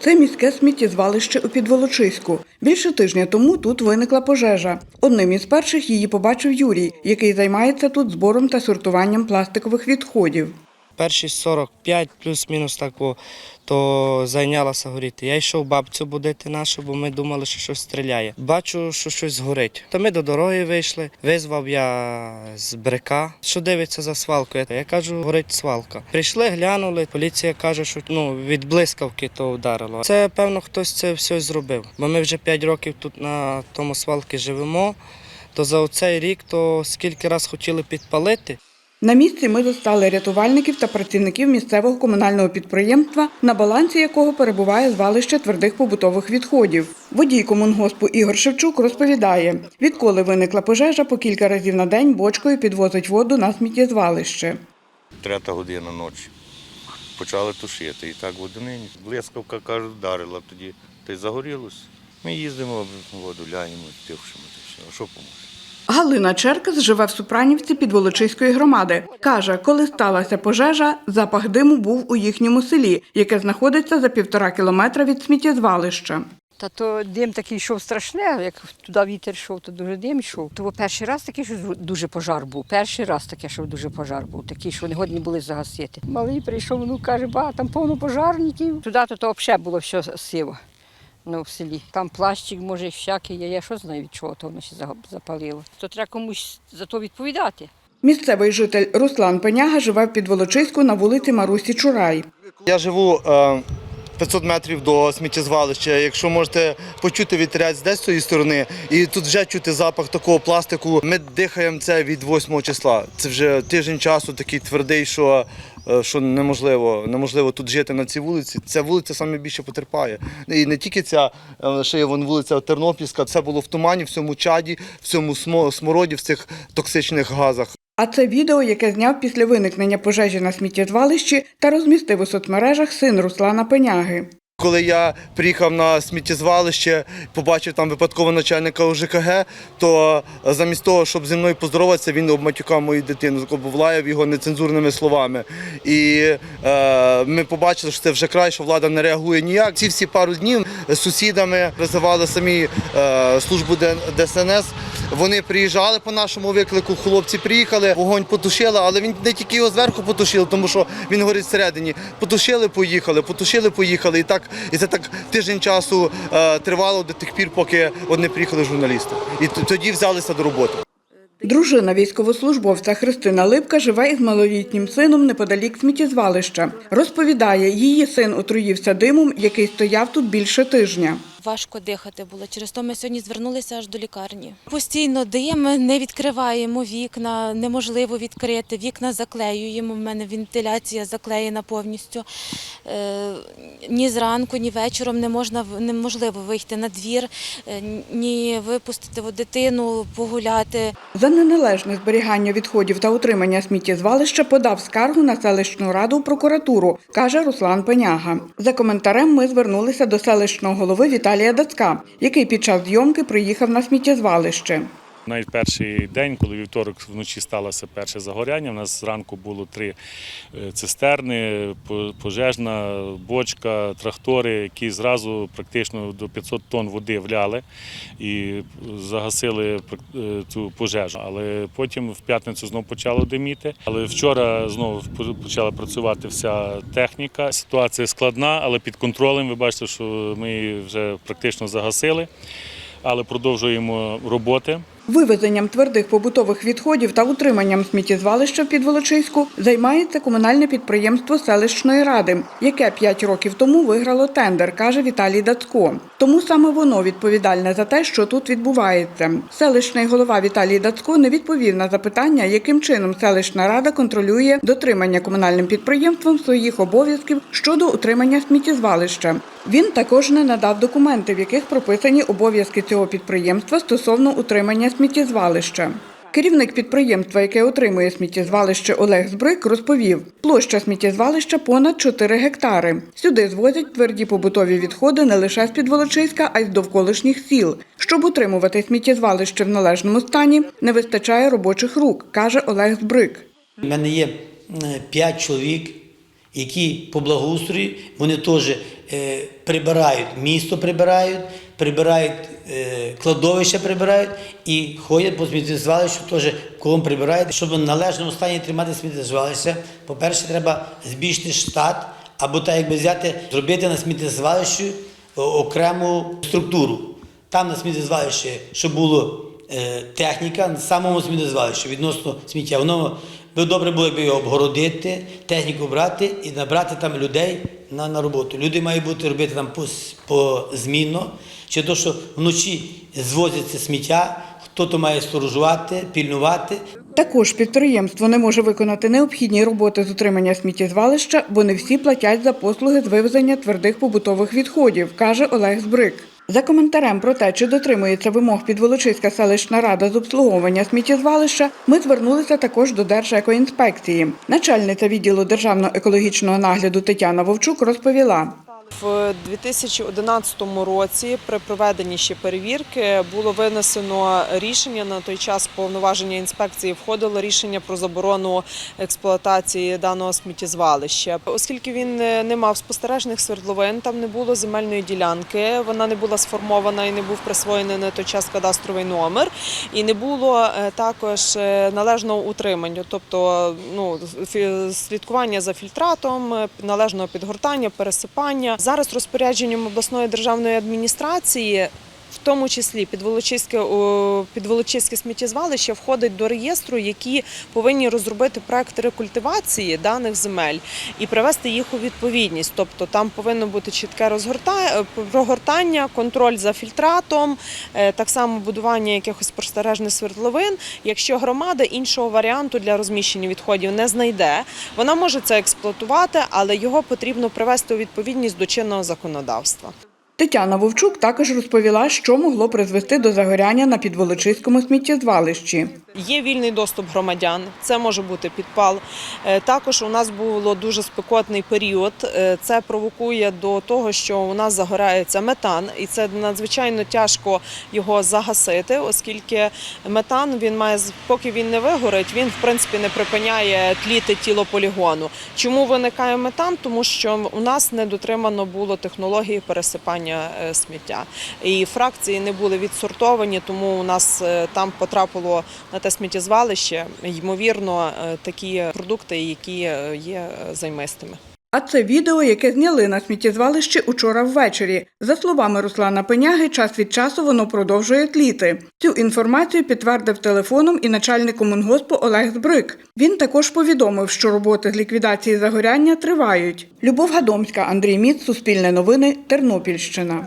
Це міське сміттєзвалище у Підволочиську. Більше тижня тому тут виникла пожежа. Одним із перших її побачив Юрій, який займається тут збором та сортуванням пластикових відходів. Перші 45 плюс-мінус так, то зайнялася горіти. Я йшов бабцю будити нашу, бо ми думали, що щось стріляє. Бачу, що щось горить. То ми до дороги вийшли, визвав я з брика, що дивиться за свалкою. Я кажу, горить свалка. Прийшли, глянули. Поліція каже, що ну, від блискавки то вдарило. Це певно хтось це все зробив. Бо ми вже 5 років тут на тому свалці живемо. То за оцей рік то скільки раз хотіли підпалити. На місці ми застали рятувальників та працівників місцевого комунального підприємства, на балансі якого перебуває звалище твердих побутових відходів. Водій комунгоспу Ігор Шевчук розповідає, відколи виникла пожежа, по кілька разів на день бочкою підвозить воду на сміттєзвалище. Третя година ночі. Почали тушити. І так в. Блискавка, кажуть, вдарила тоді. Та й загорілося. Ми їздимо, воду ляємо, тихшимо. Що поможе? Галина Черкас живе в Супранівці Підволочиської громади. Каже, коли сталася пожежа, запах диму був у їхньому селі, яке знаходиться за півтора кілометра від сміттєзвалища. Та то дим такий йшов страшне, як туди вітер йшов, то дуже дим йшов. То перший раз такий, що дуже пожар був. Перший раз таке, що дуже пожар був, такий, що не годні були загасити. Малий прийшов, ну каже, ба, там повно пожарників. Туди то взагалі було все сиво. Ну, в селі. Там плащик, може, всякий є. Я що знаю, від чого то воно ще запалило. То треба комусь за то відповідати. Місцевий житель Руслан Пеняга живе в Підволочиську на вулиці Марусі Чурай. Я живу е, 500 метрів до сміттєзвалища. Якщо можете почути вітерець десь з цієї сторони, і тут вже чути запах такого пластику. Ми дихаємо це від 8 числа. Це вже тиждень часу такий твердий, що, е, що неможливо, неможливо тут жити на цій вулиці. Ця вулиця саме більше потерпає. І не тільки ця е, ще є вон вулиця Тернопільська, це було в тумані, в цьому чаді, в цьому смо- смороді, в цих токсичних газах. А це відео, яке зняв після виникнення пожежі на сміттєзвалищі та розмістив у соцмережах син Руслана Пеняги. Коли я приїхав на сміттєзвалище, побачив там випадково начальника ОЖКГ, то замість того, щоб зі мною поздороватися, він обматюкав мою дитину, влаяв його нецензурними словами. І е, ми побачили, що це вже край, що влада не реагує ніяк. Ці всі пару днів з сусідами визивали самі е, службу ДСНС. Вони приїжджали по нашому виклику, хлопці приїхали, вогонь потушили, але він не тільки його зверху потушили, тому що він горить всередині. Потушили, поїхали, потушили, поїхали. І так, і це так тиждень часу е, тривало до тих пір, поки от не приїхали журналісти. І тоді взялися до роботи. Дружина військовослужбовця Христина Липка живе із малолітнім сином неподалік сміттєзвалища. Розповідає, її син отруївся димом, який стояв тут більше тижня. Важко дихати було. Через то ми сьогодні звернулися аж до лікарні. Постійно дим, не відкриваємо вікна, неможливо відкрити. Вікна заклеюємо. У мене вентиляція заклеєна повністю. Е, ні зранку, ні вечором не можна неможливо вийти на двір, е, ні випустити дитину погуляти. За неналежне зберігання відходів та утримання сміттєзвалища подав скаргу на селищну раду в прокуратуру, каже Руслан Пеняга. За коментарем ми звернулися до селищного голови Віталія Дацка, який під час зйомки приїхав на сміттєзвалище. Навіть перший день, коли вівторок вночі сталося перше загоряння, у нас зранку було три е, цистерни, пожежна бочка, трактори, які зразу практично до 500 тонн води вляли і загасили е, цю пожежу. Але потім в п'ятницю знову почало диміти. Але вчора знову почала працювати вся техніка. Ситуація складна, але під контролем. Ви бачите, що ми її вже практично загасили, але продовжуємо роботи. Вивезенням твердих побутових відходів та утриманням сміттєзвалища в Підволочиську займається комунальне підприємство селищної ради, яке п'ять років тому виграло тендер, каже Віталій Дацко. Тому саме воно відповідальне за те, що тут відбувається. Селищний голова Віталій Дацко не відповів на запитання, яким чином селищна рада контролює дотримання комунальним підприємством своїх обов'язків щодо утримання сміттєзвалища. Він також не надав документи, в яких прописані обов'язки цього підприємства стосовно утримання сміттєзвалища. Керівник підприємства, яке отримує сміттєзвалище Олег Збрик, розповів, площа сміттєзвалища понад 4 гектари. Сюди звозять тверді побутові відходи не лише з Підволочиська, а й з довколишніх сіл. Щоб утримувати сміттєзвалище в належному стані, не вистачає робочих рук, каже Олег Збрик. У мене є е, п'ять чоловік, які по благоустрою, вони теж е, прибирають, місто прибирають, прибирають е, кладовище прибирають і ходять по сміттєзвалищу, теж кого прибирають. Щоб в належному стані тримати сміттєзвалище, по-перше, треба збільшити штат, або так якби взяти, зробити на сміттєзвалищі окрему структуру. Там на сміттєзвалищі, щоб було е, техніка на самому сміттєзвалищі відносно сміття. Воно би добре було, якби його обгородити, техніку брати і набрати там людей на, на роботу. Люди мають бути робити там позмінно, чи то, що вночі звозиться сміття, хто то має сторожувати, пільнувати. Також підприємство не може виконати необхідні роботи з утримання сміттєзвалища, бо не всі платять за послуги з вивезення твердих побутових відходів, каже Олег Збрик. За коментарем про те, чи дотримується вимог Підволочиська селищна рада з обслуговування сміттєзвалища, ми звернулися також до Держекоінспекції. Начальниця відділу державного екологічного нагляду Тетяна Вовчук розповіла. В 2011 році при проведенні ще перевірки було винесено рішення на той час повноваження інспекції входило рішення про заборону експлуатації даного сміттєзвалища. Оскільки він е, не мав спостережних свердловин, там не було земельної ділянки, вона не була сформована і не був присвоєний на той час кадастровий номер, і не було е, також е, належного утримання, тобто ну слідкування за фільтратом, належного підгортання, пересипання. Зараз розпорядженням обласної державної адміністрації. В тому числі підволочиське, підволочиське сміттєзвалище входить до реєстру, які повинні розробити проект рекультивації даних земель і привести їх у відповідність. Тобто там повинно бути чітке розгорта- прогортання, контроль за фільтратом, е, так само будування якихось спостережних свердловин. Якщо громада іншого варіанту для розміщення відходів не знайде, вона може це експлуатувати, але його потрібно привести у відповідність до чинного законодавства. Тетяна Вовчук також розповіла, що могло призвести до загоряння на підволочиському сміттєзвалищі. Є вільний доступ громадян, це може бути підпал. Е, Також у нас було дуже спекотний період. Е, Це провокує до того, що у нас загорається метан, і це надзвичайно тяжко його загасити, оскільки метан він має поки він не вигорить, він в принципі не припиняє тліти тіло полігону. Чому виникає метан? Тому що у нас не дотримано було технології пересипання е, сміття. І фракції не були відсортовані, тому у нас е, там потрапило на те сміттєзвалище, ймовірно, е, такі продукти, які є займистими. А це відео, яке зняли на сміттєзвалищі учора ввечері. За словами Руслана Пеняги, час від часу воно продовжує тліти. Цю інформацію підтвердив телефоном і начальник комунгоспу Олег Збрик. Він також повідомив, що роботи з ліквідації загоряння тривають. Любов Гадомська, Андрій Міц, Суспільне новини, Тернопільщина.